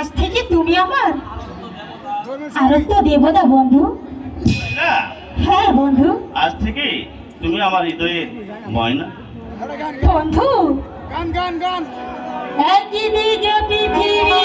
আজ থেকে তুমি আমার আরাধ্য দেবতা বন্ধু। হ্যাঁ বন্ধু। আজ থেকে তুমি আমার হৃদয়ের ময়না। বন্ধু। গান গান গান। একদিকে পৃথিবী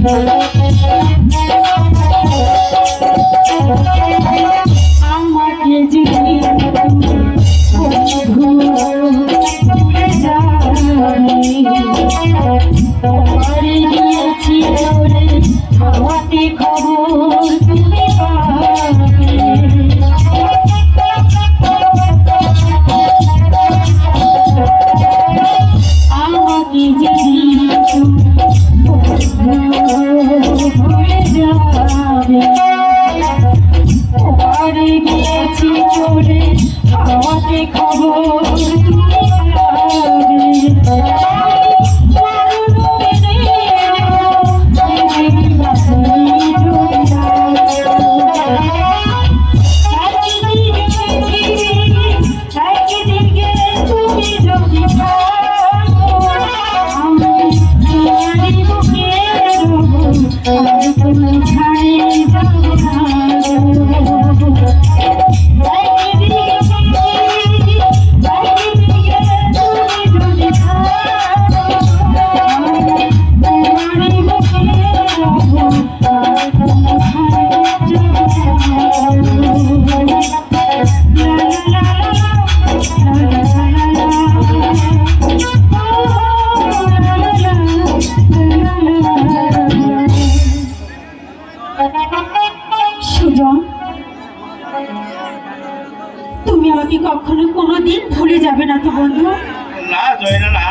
আমাকে তুমি আমাকে কখনো কোনোদিন ভুলে যাবে না তো বন্ধু। না জয়না না